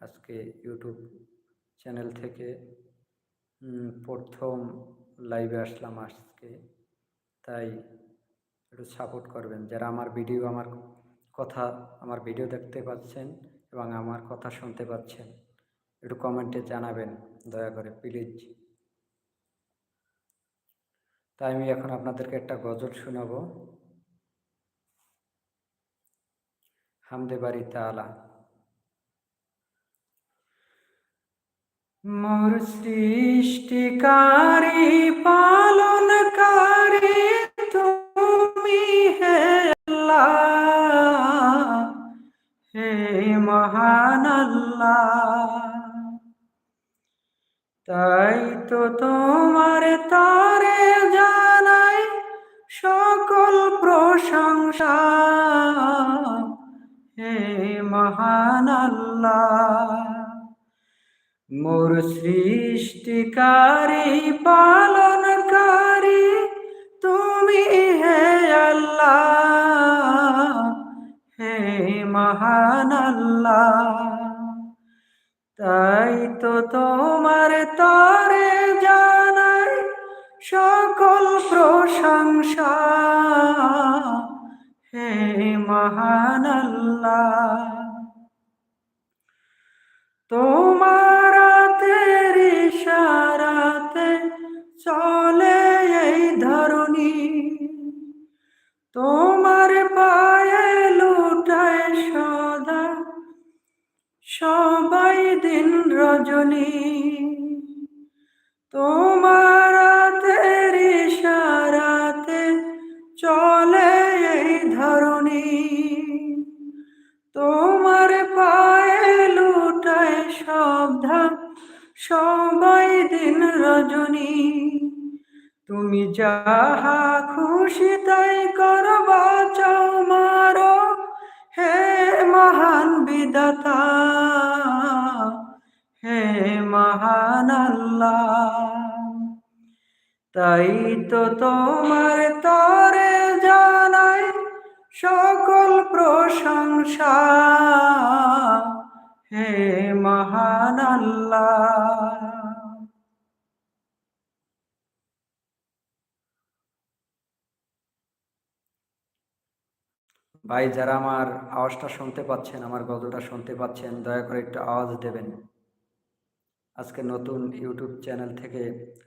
আজকে YouTube channel থেকে প্রথম লাইভে আসলাম আজকে। তাই একটু সাপোর্ট করবেন। যারা আমার ভিডিও আমার কথা, আমার ভিডিও দেখতে পাচ্ছেন এবং আমার কথা শুনতে পাচ্ছেন, একটু কমেন্টে জানাবেন, দয়া করে প্লিজ তাই আমি এখন আপনাদেরকে একটা গজল শোনাবো। হামদে বাড়ি তালা মোর সৃষ্টিকারী, পালনকারী তুমি হে আল্লাহ হে মহান তাই তো তোমার তারে জানাই সকল প্রশংসা। হে মহান আল্লাহ মোর সৃষ্টিকারী, পালনকারী, তুমি হে আল্লাহ, হে মহান আল্লাহ। তাই তো তোমার তারে জানাই সকল প্রশংসা, হে মহান আল্লাহ। তোমার ধরণী তোমার পায়ে লুটায় সদা সবাই দিন রজনী। তোমার তুমি যাহা খুশি তাই করবা চাও মারো। হে মহান বিদাতা হে মহান আল্লাহ। তাই তো তোমার তরে জানাই সকল প্রশংসা। হে মহান আল্লাহ। ভাই, যারা আমার আওয়াজটা শুনতে পাচ্ছেন, আমার গল্পটা শুনতে পাচ্ছেন, দয়া করে একটু আওয়াজ দেবেন। আজকে নতুন ইউটিউব চ্যানেল থেকে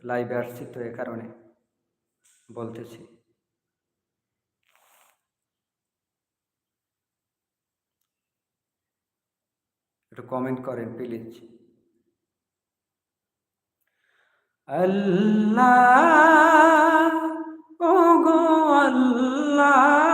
লাইভে আসছি তো এ কারণে বলতেছি। একটু কমেন্ট করেন প্লিজ আল্লাহ ও গো আল্লাহ।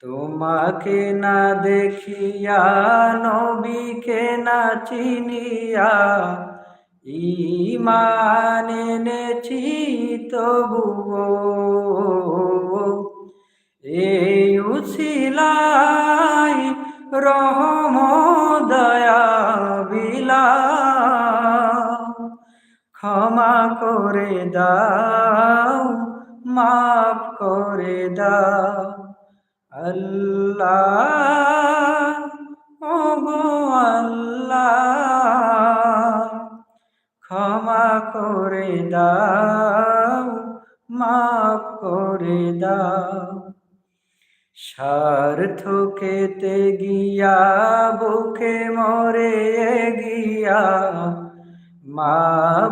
তোমাকে না দেখিয়া নবীকে না চিনিয়া ইমান এনেছি তবুও। এই উছিলাই রহম দয়া বিলা। ক্ষমা করে দাও, মাফ করে দাও। আল্লাহ ও গো আল্লাহ, ক্ষমা করে দাও, মাফ করে দাও। স্বার্থ খেতে গিয়া বুকে মরে গিয়া, মা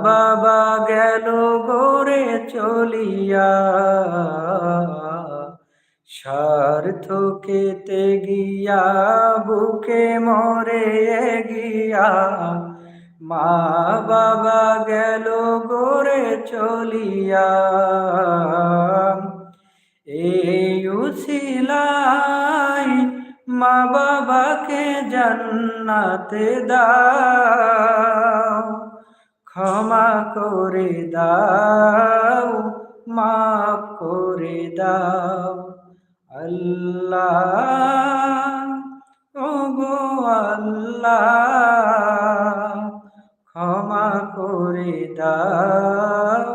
বাবা গেল গোরে চলিয়া। স্বার্থ কেতে গিয়া বুকে মরে গিয়া মা বাবা গেল গোরে চলিয়া। এই উছিলাই মা বাবাকে জান্নাতে দাও। ক্ষমা করে দাও, মাফ করে দাও। আল্লাহ ও গো আল্লাহ, ক্ষমা করে দাও,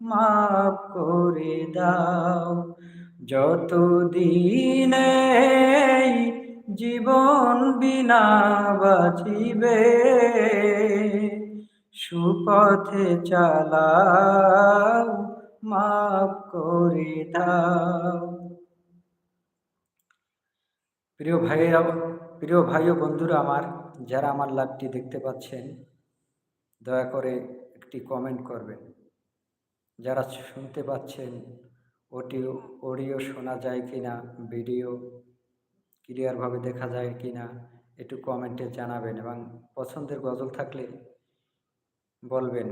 মাফ করে দাও। যত দিনে জীবন বিনা বাঁচিবে, সুপথে চালাও, মাফ করে দাও। প্রিয় ভাইয়েরা, প্রিয় ভাই ও বন্ধুরা আমার, যারা আমার লাভটি দেখতে পাচ্ছেন, দয়া করে একটি কমেন্ট করবেন। যারা শুনতে পাচ্ছেন অডিও অডিও শোনা যায় কি না ভিডিও ক্লিয়ারভাবে দেখা যায় কি না একটু কমেন্টে জানাবেন এবং পছন্দের গজল থাকলে বলবেন।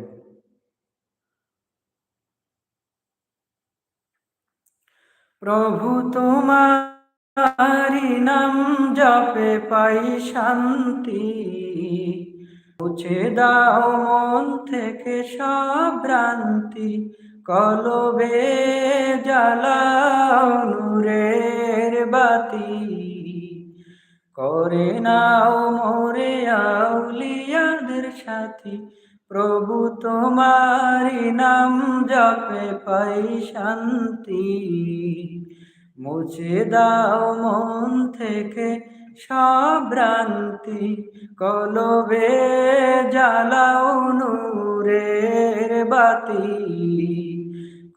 প্রভু তোমারি নাম জপে পাই শান্তি। মুছে দাও মন থেকে সব ভ্রান্তি কলবে জ্বালাও নূরের বাতি। করে নাও মোরে আউলিয়াদের সাথী, প্রভু তোমারি নাম জপে পাই শান্তি। মুছে দাও মন থেকে সব ভ্রান্তি কলবে জ্বালাও নূরের বাতি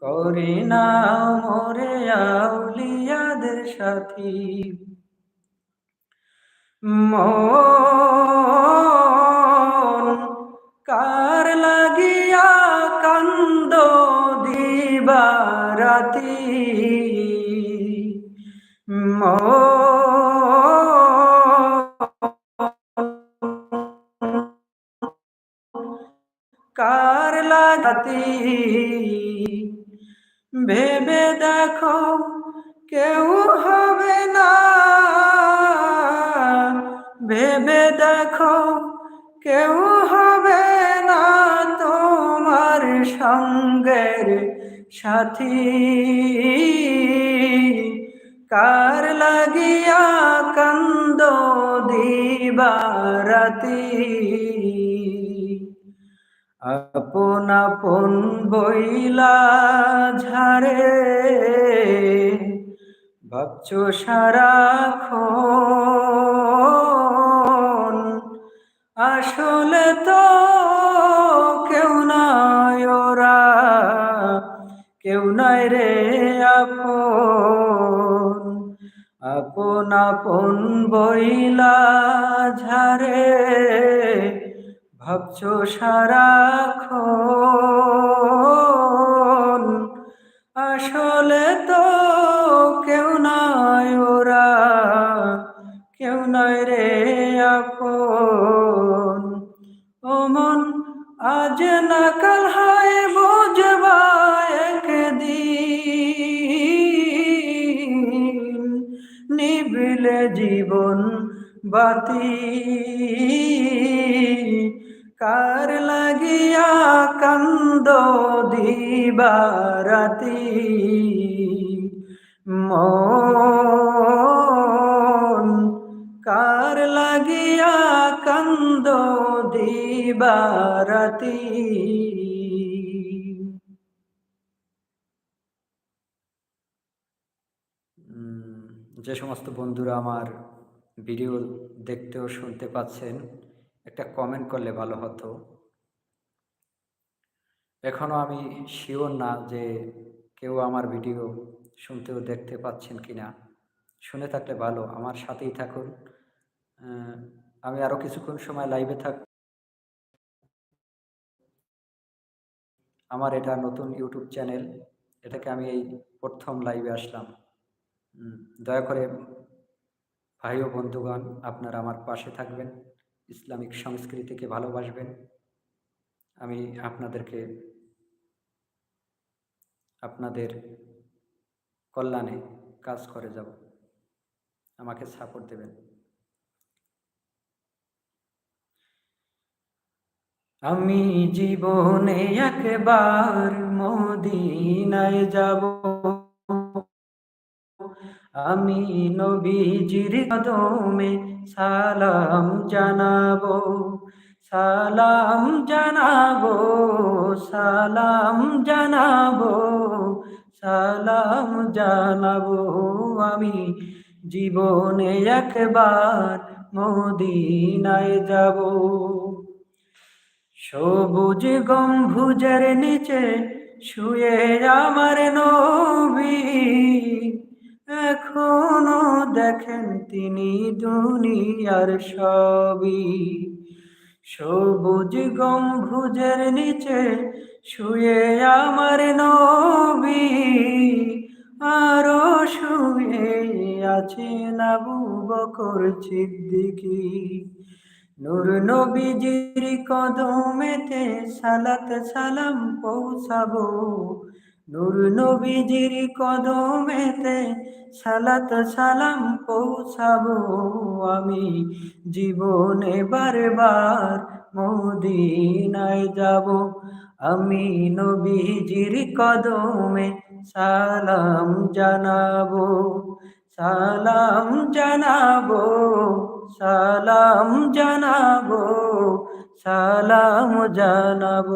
করে নাও মোরে আউলিয়াদের সাথী। মন কার লাগিয়া কান্দ দিবারাতি? কার সারাক্ষণ আসলে তো কেউ নয় ওরা, কেউ নয় রে আপন। আপন আপন বইলা ঝাড়ে, ভাবছ সারাক্ষণ বাতি। কার লাগিয়া কান্দ দিবারাতি। মন কার লাগিয়া কান্দ দিবারাতি। যে সমস্ত বন্ধুরা আমার ভিডিও দেখতে ও শুনতে পাচ্ছেন, একটা কমেন্ট করলে ভালো হতো। এখনও আমি শিওর না যে কেউ আমার ভিডিও শুনতেও দেখতে পাচ্ছেন কি না শুনে থাকলে ভালো, আমার সাথেই থাকুন। আমি আরও কিছুক্ষণ সময় লাইভে থাক আমার এটা নতুন ইউটিউব চ্যানেল এটাকে আমি এই প্রথম লাইভে আসলাম। দয়া করে ভাই ও বন্ধুগণ, আপনারা আমার পাশে থাকবেন, ইসলামিক সংস্কৃতিকে ভালোবাসবেন। আমি আপনাদেরকে, আপনাদের কল্যাণে কাজ করে যাব। আমাকে সাপোর্ট দেবেন। আমি জীবনে একবার মদিনায় যাব। আমি নবীজির কদমে সালাম জানাব সালাম জানাব সালাম জানাব সালাম জানাব। আমি জীবনে একবার মদিনায় যাব। সবুজ গম্ভুজের নিচে শুয়ে আমার নবী। এখনও দেখেন তিনি দুনিয়ার সবই। সবুজ গম্ভুজের নিচে শুয়ে আমার নবী। আরও শুয়ে আছে নাবু বকর সিদ্দিকি। নূর নবীজির কদমেতে সালাত সালাম পৌঁছাবো। নূর নবীজির কদমেতে সালাত সালাম পৌঁছাবো আমি। জীবনে বারবার মদিনায় যাব। আমি নবীজির কদমে সালাম জানাব সালাম জানাব সালাম জানাব সালাম জানাব।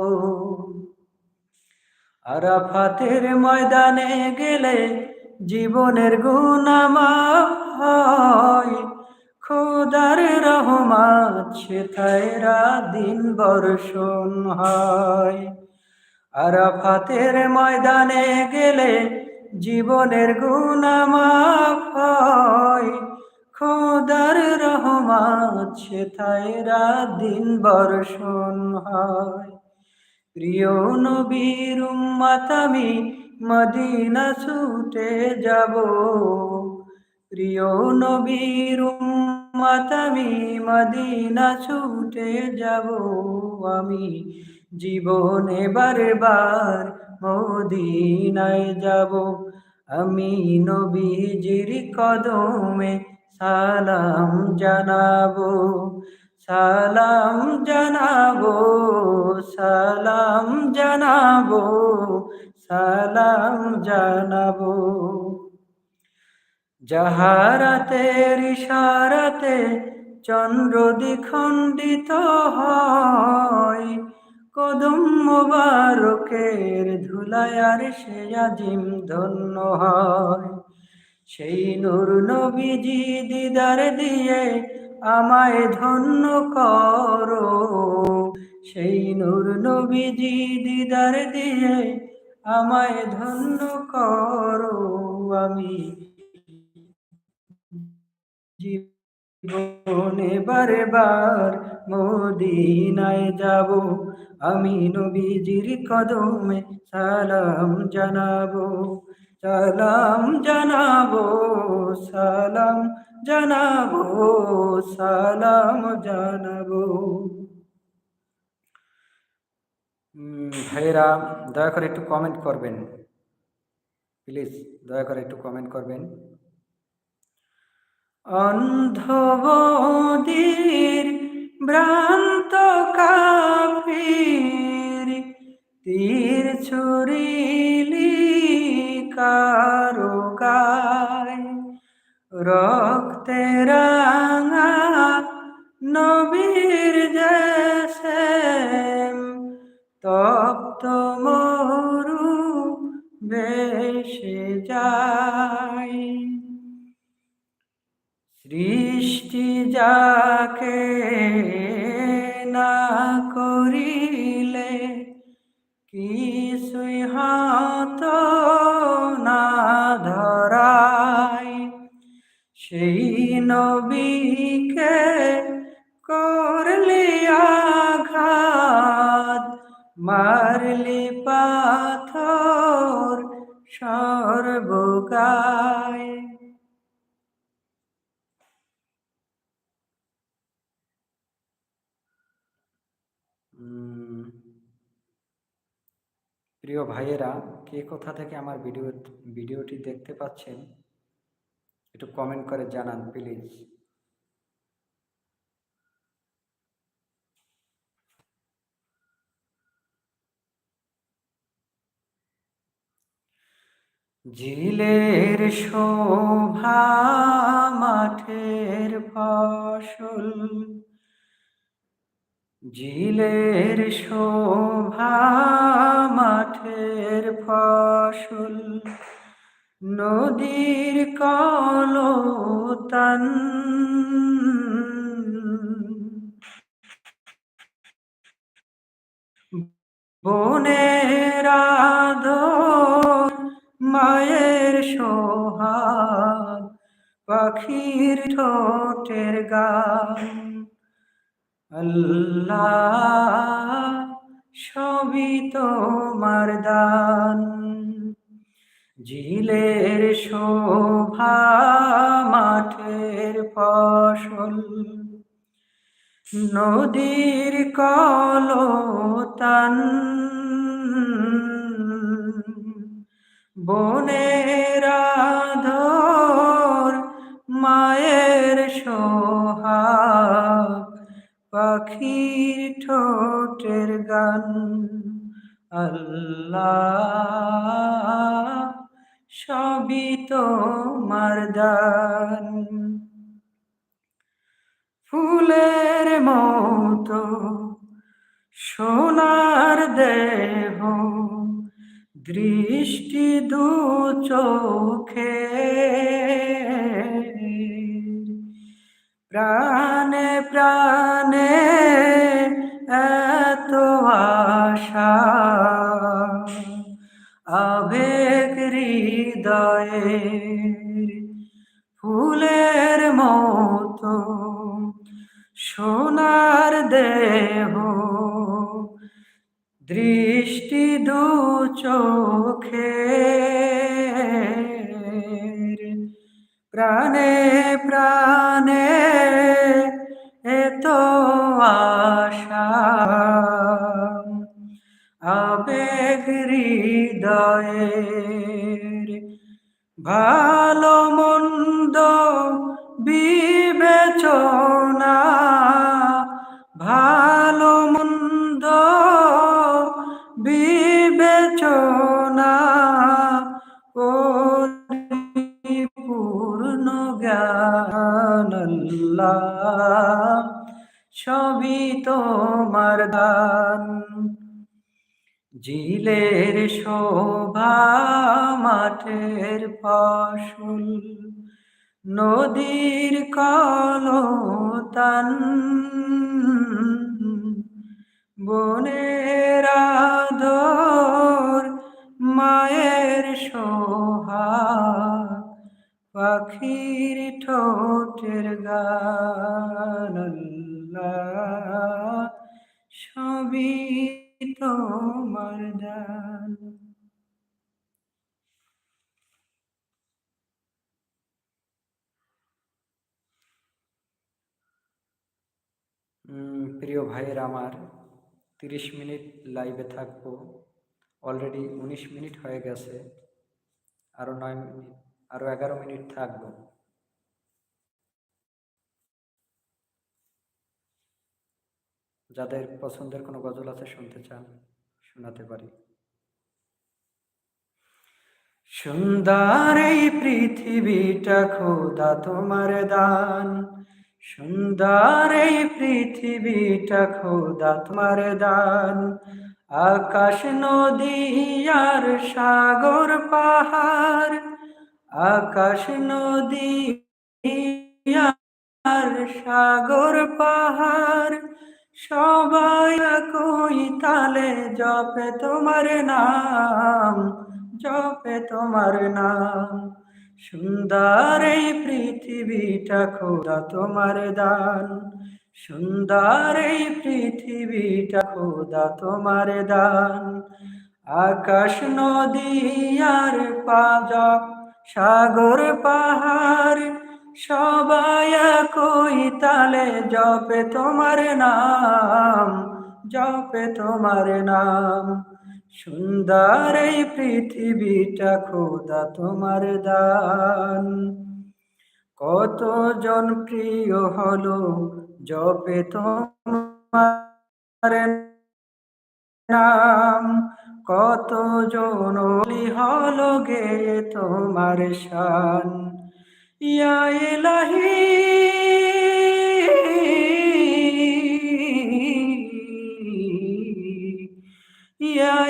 আরাফাতের ময়দানে গেলে জীবনের গুণামাফ হয়। খোদার রহমাত সেথায় দিন বর্ষণ হয়। আরাফাতের ময়দানে গেলে জীবনের গুণামাফ হয়। খোদার রহমাত সেথায় দিন বর্ষণ হয়। প্রিয় নবীর উম্মাত, আমি মদিনা ছুটে যাব। প্রিয় নবীর উম্মাত, আমি মদিনা ছুটে যাব। আমি জীবনে বারবার মদিনায় যাব। আমি নবীজির কদমে সালাম জানাব। সালাম জানাব সালাম জানাব সালাম জানাব। যাহারাতের ইশারাতে চন্দ্র দ্বিখণ্ডিত হয়, কদম মোবারকের ধুলায়ার সে আজিম ধন্য হয়। সেই নূর নবীজি দিদার দিয়ে আমায় ধন্য করো। সেই নূর নবীজি দিদার দিয়ে আমায় ধন্য করো। আমি জীবনে বারে মদিনায় যাব। আমি নবীজির কদমে সালাম জানাব। সালাম জানাব সালাম জানাব সালাম জানাব। ভাইরা দয়া করে একটু কমেন্ট করবেন। প্লিজ দয়া করে একটু কমেন্ট করবেন। অন্ধবদির ভ্রান্ত কাফির, তীর ছুরিলি কারও গায় রক্তে রাঙা নবীর জেসে তপ্ত মরু বেশে যায়। সৃষ্টি যাকে না করিলে কিছুই হাত সেই নবীকে করলি আঘাত, মারলি পাথর সর্বগায়। প্রিয় ভাইয়েরা, কে কোথা থেকে আমার ভিডিও, ভিডিওটি দেখতে পাচ্ছেন? একটু কমেন্ট করে জানান প্লিজ ঝিলের শোভা মাঠের ফসল ঝিলের শোভা মাঠের ফসল। নদীর কলতান বনের আদর মায়ের সোহাগ পাখির ঠোঁটের গান। আল্লাহ সবই তোমার দান। ঝিলের শোভা মাঠের ফসল। নদীর কলতান। বনের আধর মায়ের সোহাগ। পাখির ঠোঁটের গান। আল্লাহ সবই তোমার দান। ফুলের মতো সোনার দেহ দৃষ্টি দু চোখে। প্রাণে প্রাণে এত আশা। হৃদয়ে ফুলের মতো সোনার দেহ দৃষ্টি দু চোখে প্রাণে প্রাণে এত আশা। হৃদয়ের ভালো মন্দ বিবেচনা ভালো মন্দ বিবেচনা ও পূর্ণ জ্ঞান সবই তোমার দান। জিলের শোভা মাঠের ফসল নদীর কলতান। বনের আদর মায়ের সোহা পাখির ঠোঁটের গান সবই তোমার দান প্রিয় ভাইয়ের আমার, তিরিশ মিনিট লাইভে থাকব। অলরেডি উনিশ মিনিট হয়ে গেছে আরও নয় মিনিট আরও এগারো মিনিট থাকব। যাদের পছন্দের কোনো গজল আছে শুনতে চান, শোনাতে পারি। সুন্দর এই পৃথিবীটা খোদা তোমার দান। সুন্দর এই পৃথিবীটা খোদা তোমার দান। আকাশ, নদী আর সাগর, পাহাড়। আকাশ, নদী আর সাগর, পাহাড়। সবাই কই তালে, জপে তোমার নাম, জপে তোমার নাম। সুন্দর এই পৃথিবীটা খোদা তোমার দান। সুন্দর এই পৃথিবীটা খোদা তোমার দান। আকাশ, নদী আর পাজক সাগর, পাহাড় সবাই কই তালে, জপে তোমার নাম, জপে তোমার নাম। সুন্দর এই পৃথিবীটা খোদা তোমার দান। কতজন প্রিয় হলো, জপে তোমার নাম। কতজন হলো গে তোমার শান। ইয়া ইলাহি ইয়া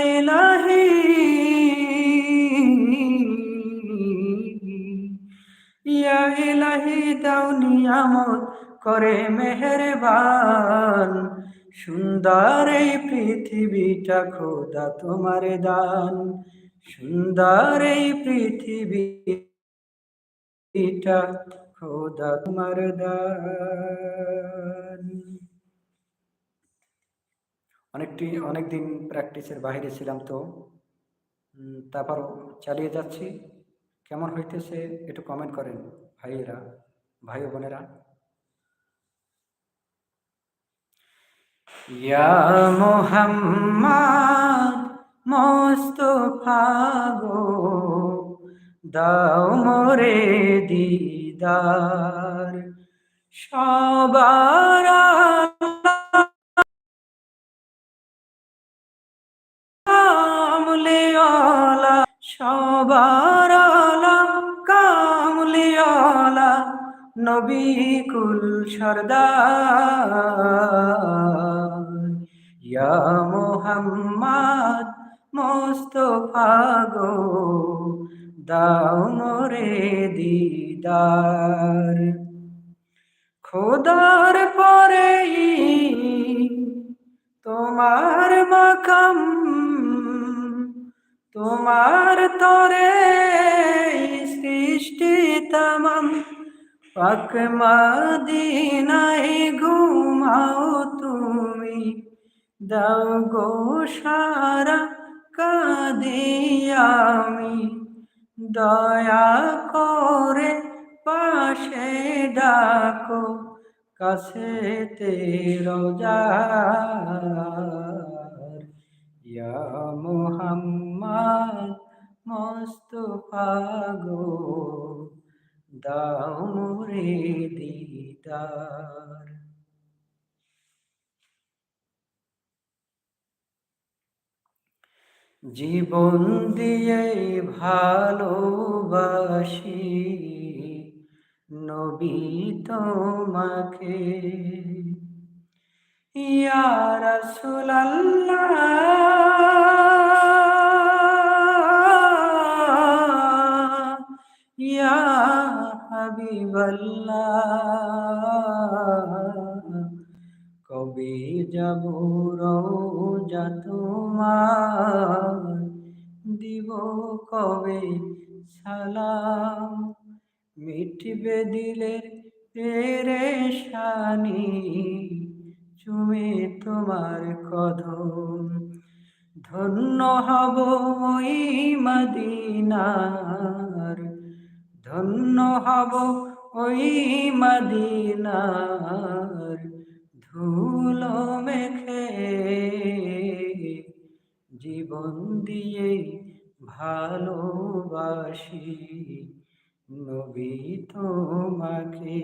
করে মেহেরবান। সুন্দর এই পৃথিবীটা খোদা তোমার দান। সুন্দর এই পৃথিবীটা খোদা তোমার অনেকটি অনেক দিন প্র্যাকটিসের বাইরে ছিলাম তো। তারপর চালিয়ে যাচ্ছি। কেমন হইতেছে একটু কমেন্ট করেন, ভাইয়েরা, ভাই বোনেরা। ইয়া মোহাম্মদ মোস্তফা গো দাও মোরে দিদার। সবার কামলিওয়ালা সবার কামলিওয়ালা নবী কুল সর্দার। ইয়া মোহাম্মদ মোস্তফা গো দাও মোরে দিদার। খোদার পরে তোমার মাকাম, তোমার তরে সৃষ্টি তামাম। পাক মাদিনায় ঘুমাও তুমি, দাও গো সারা কাদিয়ামি দয়া করে পাশে ডাকো কাছে রোজার ইয়া মোহাম্মদ মোস্তফা গো দাও মোরে দিদার। জীবন দিয়ে ভালোবাসি নবী তোমাকে। ইয়া রাসূলুল্লাহ ইয়া হাবিবাল্লাহ। কবে সালাম? মিটবে রে পেরেশানি চুমে তোমার কদম। ধন্য হব ওই মদিনার, ধন্য হব ওই মদিনার। ধুলো মেখে জীবন দিয়ে ভালোবাসি, নবী তোমাকে।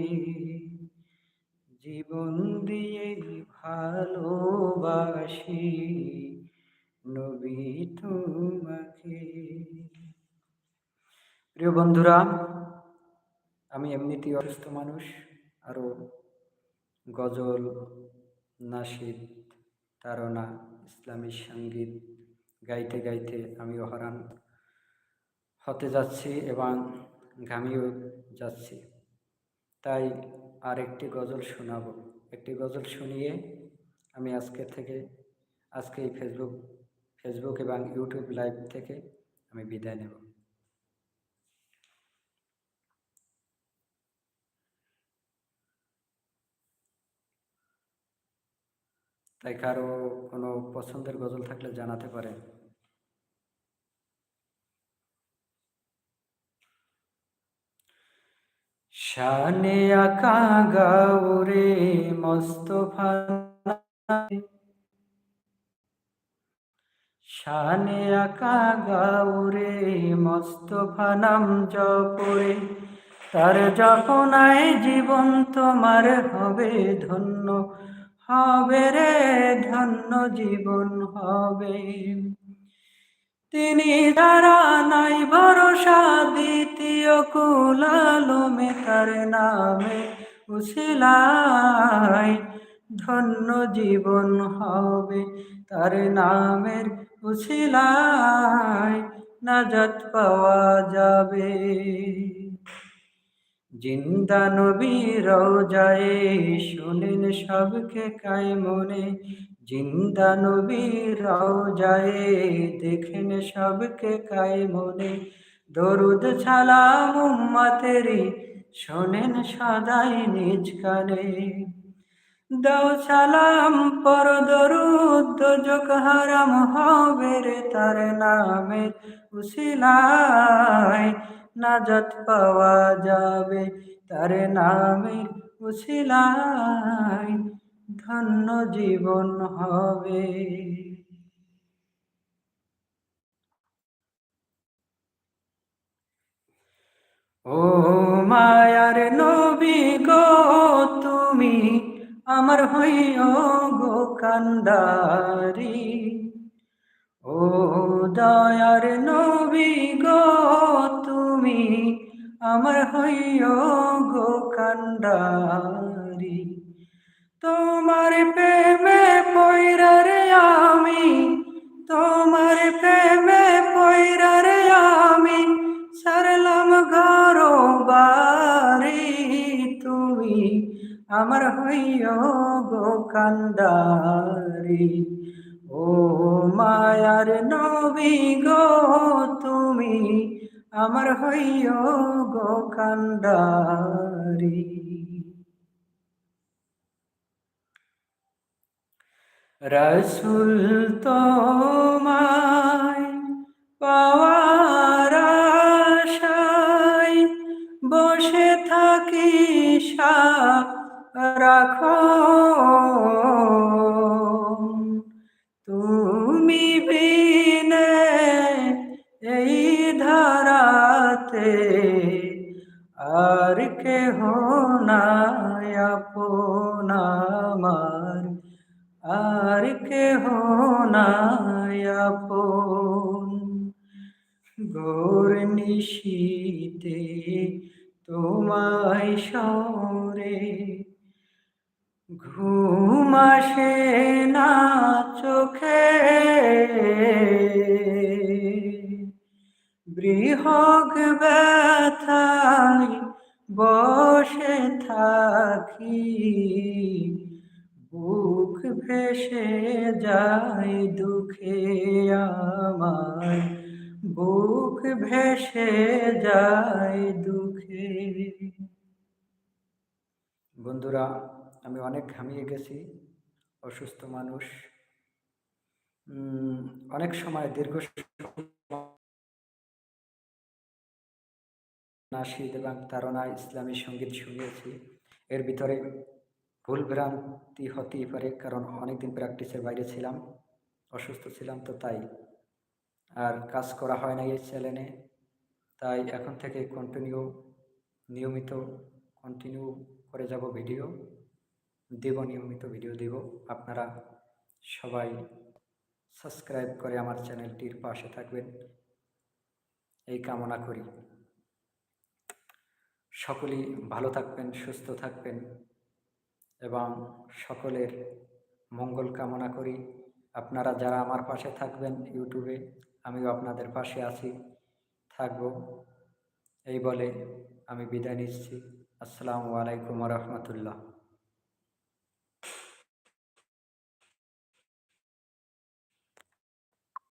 জীবন দিয়ে ভালোবাসি, নবী তোমাকে। প্রিয় বন্ধুরা, আমি এমনিতেই অসুস্থ মানুষ আরও গজল, নাসিদ, তারনা, ইসলামী সংগীত গাইতে গাইতে আমি অহরান হতে যাচ্ছি এবং ঘামিয়েও যাচ্ছি। তাই আর একটি গজল শোনাব। একটি গজল শুনিয়ে আমি আজকে থেকে, আজকে এই ফেসবুক ফেসবুক এবং ইউটিউব লাইভ থেকে আমি বিদায় নেব। তাই কারও কোনো পছন্দের গজল থাকলে জানাতে পারেন। শানে আকা গাউরে মস্তফা শানে আকা গাউরে মস্তফা নাম জপরে। তার জপনায় জীবন তোমার হবে ধন্য, হবে রে ধন্য জীবন হবে। তিনি দ্বারা নাই ভরসা, দ্বিতীয় কুলালমে তার নামে উশিলাই ধন্য জীবন হবে তার নামের উশিলাই নাজাত পাওয়া যাবে। জিন্দা নবী রোজায়ে শুনেন সবকে কায় মনে জিন্দা নবী রোজায়ে দেখেন সবকে কায় মনে। দরুদ ছালাম উম্মতেরি শোনেন সদাই নিজ কানে। দাও সালাম, পর দরুদ, যোগ হারাম হবে রে তার নামে উসিলায়। নাজাত পাওয়া যাবে তার নামে উসিলায়। ধন্য জীবন হবে। ও মায়ার নবী গো, তুমি আমার হইও গো কান্দারি। ও দয়ার নবী গো, তুমি আমার হইও গো কান্ডারি তোমার প্রেমে পৈরারে আমি, তোমার প্রেমে পৈরারে আমি, সারলাম ঘর বাড়ি তুমি, আমার হইও গো কান্ডারি ও মায়ার নবী গো তুমি, আমার হইও গো কান্ডারি রসুল তোমায় পাওয়ার আশায় বসে থাকি রাখো। তুমি বিনে এই ধারাতে আর কেহ নাই, আপন আর কেহ নাই আপন। গোর নিশীতে তোমায় সরে ঘুম আসে না চোখে। বৃহগ ব্যথায় বসে থাকি। বুক ভেসে যায় দুঃখে আমার। বুক ভেসে যায় দুঃখে। বন্ধুরা, আমি অনেক ঘামিয়ে গেছি, অসুস্থ মানুষ। অনেক সময় দীর্ঘ নাশিদ এবং তারনা ইসলামী সংগীত শুনিয়েছি। এর ভিতরে ভুল ভ্রান্তি হতেই পারে, কারণ অনেকদিন প্র্যাকটিসের বাইরে ছিলাম, অসুস্থ ছিলাম তো তাই। আর কাজ করা হয় না এই চ্যানেলে, তাই এখন থেকে কন্টিনিউ নিয়মিত কন্টিনিউ করে যাব ভিডিও দেব নিয়মিত ভিডিও দেব। আপনারা সবাই সাবস্ক্রাইব করে আমার চ্যানেলটির পাশে থাকবেন। এই কামনা করি। সকলেই ভালো থাকবেন, সুস্থ থাকবেন। এবং সকলের মঙ্গল কামনা করি। আপনারা যারা আমার পাশে থাকবেন ইউটিউবে, আমিও আপনাদের পাশে আছি, থাকব। এই বলে আমি বিদায় নিচ্ছি। আসসালামু আলাইকুম রহমতুল্লাহ।